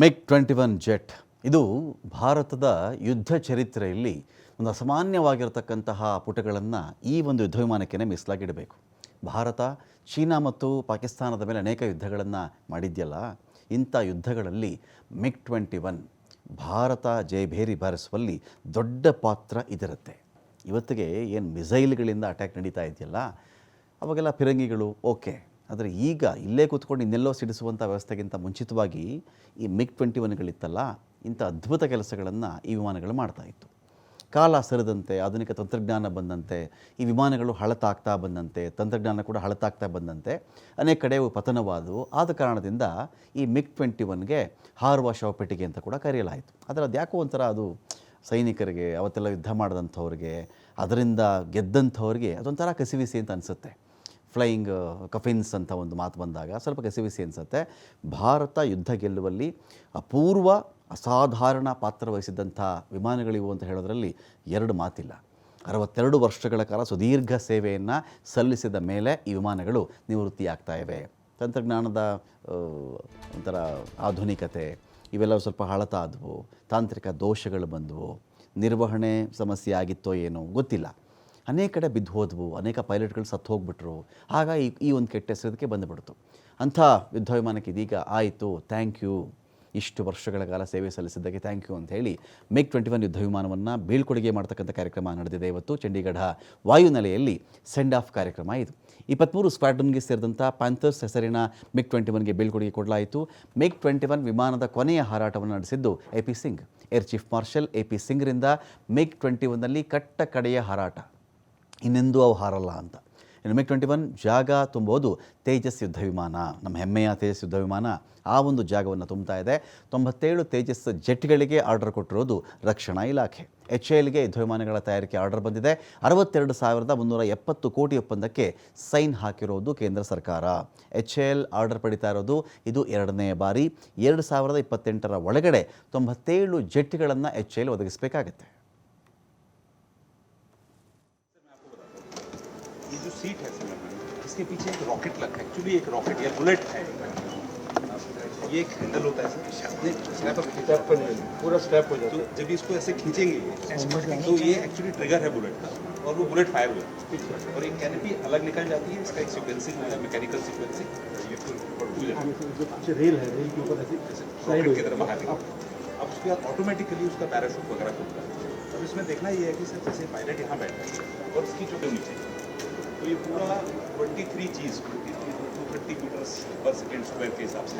MiG twenty one jet ಇದು ಭಾರತದ ಯುದ್ಧ ಚರಿತ್ರೆಯಲ್ಲಿ ಒಂದು ಅಸಾಮಾನ್ಯವಾಗಿರತಕ್ಕಂತಹ ಪುಟಗಳನ್ನು ಈ ಒಂದು ಯುದ್ಧ ವಿಮಾನಕ್ಕೆ ಮೀಸಲಾಗಿಡಬೇಕು ಭಾರತ, ಚೀನಾ ಮತ್ತು ಪಾಕಿಸ್ತಾನದ ಮೇಲೆ ಅನೇಕ ಯುದ್ಧಗಳನ್ನು ಮಾಡಿದ್ಯಲ್ಲ, ಇಂಥ ಯುದ್ಧಗಳಲ್ಲಿ ಮಿಗ್ ಟ್ವೆಂಟಿ ಒನ್ ಭಾರತ ಜಯಭೇರಿ ಬಾರಿಸುವಲ್ಲಿ ದೊಡ್ಡ ಪಾತ್ರ ಇದಿರುತ್ತೆ. ಇವತ್ತಿಗೆ ಏನು ಮಿಸೈಲ್ಗಳಿಂದ ಅಟ್ಯಾಕ್ ನಡೀತಾ ಇದೆಯಲ್ಲ, ಅವಾಗೆಲ್ಲ ಫಿರಂಗಿಗಳು ಓಕೆ. ಆದರೆ ಈಗ ಇಲ್ಲೇ ಕೂತ್ಕೊಂಡು ಇನ್ನೆಲ್ಲೋ ಸಿಡಿಸುವಂಥ ವ್ಯವಸ್ಥೆಗಿಂತ ಮುಂಚಿತವಾಗಿ ಈ ಮಿಗ್ ಟ್ವೆಂಟಿ ಒನ್ಗಳಿತ್ತಲ್ಲ, ಇಂಥ ಅದ್ಭುತ ಕೆಲಸಗಳನ್ನು ಈ ವಿಮಾನಗಳು ಮಾಡ್ತಾ ಇತ್ತು. ಕಾಲ ಸರಿದಂತೆ, ಆಧುನಿಕ ತಂತ್ರಜ್ಞಾನ ಬಂದಂತೆ, ಈ ವಿಮಾನಗಳು ಹಳತಾಗ್ತಾ ಬಂದಂತೆ, ತಂತ್ರಜ್ಞಾನ ಕೂಡ ಹಳತಾಗ್ತಾ ಬಂದಂತೆ, ಅನೇಕ ಕಡೆ ಪತನವಾದವು. ಆದ ಕಾರಣದಿಂದ ಈ ಮಿಗ್ ಟ್ವೆಂಟಿ ಒನ್ಗೆ ಹಾರುವ ಶವಪೆಟ್ಟಿಗೆ ಅಂತ ಕೂಡ ಕರೆಯಲಾಯಿತು. ಆದರೆ ಅದು ಯಾಕೋ ಒಂಥರ ಅದು ಸೈನಿಕರಿಗೆ, ಅವತ್ತೆಲ್ಲ ಯುದ್ಧ ಮಾಡಿದಂಥವ್ರಿಗೆ, ಅದರಿಂದ ಗೆದ್ದಂಥವ್ರಿಗೆ ಅದೊಂಥರ ಕಸಿವಿಸಿ ಅಂತ ಅನಿಸುತ್ತೆ. ಫ್ಲೈಯಿಂಗ್ ಕಫಿನ್ಸ್ ಅಂತ ಒಂದು ಮಾತು ಬಂದಾಗ ಸ್ವಲ್ಪ ಕಸಿವಿಸಿ ಅನಿಸುತ್ತೆ. ಭಾರತ ಯುದ್ಧ ಗೆಲ್ಲುವಲ್ಲಿ ಅಪೂರ್ವ ಅಸಾಧಾರಣ ಪಾತ್ರ ವಹಿಸಿದ್ದಂಥ ವಿಮಾನಗಳಿವು ಅಂತ ಹೇಳೋದ್ರಲ್ಲಿ ಎರಡು ಮಾತಿಲ್ಲ. ಅರವತ್ತೆರಡು ವರ್ಷಗಳ ಕಾಲ ಸುದೀರ್ಘ ಸೇವೆಯನ್ನು ಸಲ್ಲಿಸಿದ ಮೇಲೆ ಈ ವಿಮಾನಗಳು ನಿವೃತ್ತಿಯಾಗ್ತಾ ಇವೆ. ತಂತ್ರಜ್ಞಾನದ ಒಂಥರ ಆಧುನಿಕತೆ ಇವೆಲ್ಲ ಸ್ವಲ್ಪ ಹಳತಾದವು. ತಾಂತ್ರಿಕ ದೋಷಗಳು ಬಂದವು. ನಿರ್ವಹಣೆ ಸಮಸ್ಯೆ ಆಗಿತ್ತೋ ಏನೋ ಗೊತ್ತಿಲ್ಲ. ಅನೇಕ ಕಡೆ ಬಿದ್ದು ಹೋದವು, ಅನೇಕ ಪೈಲಟ್ಗಳು ಸತ್ತು ಹೋಗ್ಬಿಟ್ರು. ಆಗ ಈ ಈ ಒಂದು ಕೆಟ್ಟ ಹೆಸರದಕ್ಕೆ ಬಂದುಬಿಡ್ತು. ಅಂಥ ಯುದ್ಧ ವಿಮಾನಕ್ಕೆ ಇದೀಗ ಆಯಿತು. Thank you. ಇಷ್ಟು ವರ್ಷಗಳ ಕಾಲ ಸೇವೆ ಸಲ್ಲಿಸಿದ್ದಕ್ಕೆ ಥ್ಯಾಂಕ್ ಯು ಅಂತ ಹೇಳಿ ಮೇಕ್ ಟ್ವೆಂಟಿ ಒನ್ ಯುದ್ಧ ವಿಮಾನವನ್ನು ಬೀಳ್ಕೊಡುಗೆ ಮಾಡ್ತಕ್ಕಂಥ ಕಾರ್ಯಕ್ರಮ ನಡೆದಿದೆ ಇವತ್ತು. ಚಂಡೀಗಢ ವಾಯುನೆಲೆಯಲ್ಲಿ ಸೆಂಡ್ ಆಫ್ ಕಾರ್ಯಕ್ರಮ ಇದು. ಇಪ್ಪತ್ತ್ಮೂರು ಸ್ಕ್ವಾಡ್ರನ್ಗೆ ಸೇರಿದಂಥ ಪ್ಯಾಂಥರ್ಸ್ ಹೆಸರಿನ ಮಿಗ್ ಟ್ವೆಂಟಿ ಒನ್ಗೆ ಬೀಳ್ಕೊಡುಗೆ ಕೊಡಲಾಯಿತು. ಮಿಗ್ ಟ್ವೆಂಟಿ ಒನ್ ವಿಮಾನದ ಕೊನೆಯ ಹಾರಾಟವನ್ನು ನಡೆಸಿದ್ದು A P Singh air chief marshal A P ಸಿಂಗ್ರಿಂದ MiG twenty ಒನ್ನಲ್ಲಿ ಕಟ್ಟ ಕಡೆಯ ಹಾರಾಟ. ಇನ್ನೆಂದೂ ಅವು ಹಾರಲ್ಲ ಅಂತ. ಇನ್ನು ಮಿಗ್ ಟ್ವೆಂಟಿ ಒನ್ ಜಾಗ ತುಂಬೋದು. ತೇಜಸ್ ಯುದ್ಧ ವಿಮಾನ. ನಮ್ಮ ಹೆಮ್ಮೆಯ ತೇಜಸ್ ಯುದ್ಧ ವಿಮಾನ ಆ ಒಂದು ಜಾಗವನ್ನು ತುಂಬ್ತಾ ಇದೆ. ತೊಂಬತ್ತೇಳು ತೇಜಸ್ ಜೆಟ್ಗಳಿಗೆ ಆರ್ಡರ್ ಕೊಟ್ಟಿರೋದು ರಕ್ಷಣಾ ಇಲಾಖೆ. ಎಚ್ ಎಲ್ಗೆ ಯುದ್ಧ ವಿಮಾನಗಳ ತಯಾರಿಕೆ ಆರ್ಡರ್ ಬಂದಿದೆ. ಅರವತ್ತೆರಡು ಸಾವಿರದ ಮುನ್ನೂರ ಎಪ್ಪತ್ತು ಕೋಟಿ ಒಪ್ಪಂದಕ್ಕೆ ಸೈನ್ ಹಾಕಿರೋದು ಕೇಂದ್ರ ಸರ್ಕಾರ. ಎಚ್ ಎಲ್ ಆರ್ಡರ್ ಪಡಿತಾ ಇರೋದು ಇದು ಎರಡನೇ ಬಾರಿ. ಎರಡು ಸಾವಿರದ ಇಪ್ಪತ್ತೆಂಟರ ಒಳಗಡೆ ತೊಂಬತ್ತೇಳು ಜೆಟ್ಗಳನ್ನು ಎಚ್ ಎಲ್ ಒದಗಿಸಬೇಕಾಗತ್ತೆ. ये जो सीट है सर इसके पीछे एक रॉकेट लगा एक्चुअली एक रॉकेट या बुलेट है। ये एक हैंडल होता है सर। स्टेप पर पूरा स्टेप हो जाता तो जब इसको ऐसे खींचेंगे तो ये एक्चुअली ट्रिगर है बुलेट का। और वो बुलेट फायर हुआ और एक कैनपी अलग निकल जाती है इसका एक सीक्वेंसिंग होता है मैकेनिकल सीक्वेंसिंग जाता है। है रेल है रेल के ऊपर ऐसे रॉकेट की तरफ़ बाहर अब उसके बाद ऑटोमेटिकली उसका पैराशूट वगैरह खुलता है अब इसमें देखना ये है कि सर जैसे पायलट यहाँ बैठा है और इसकी चोटी नीचे तो ये पूरा 23 थ्री चीज़ twenty three two thirty metre पर सेकेंड स्क्वायर के हिसाब से।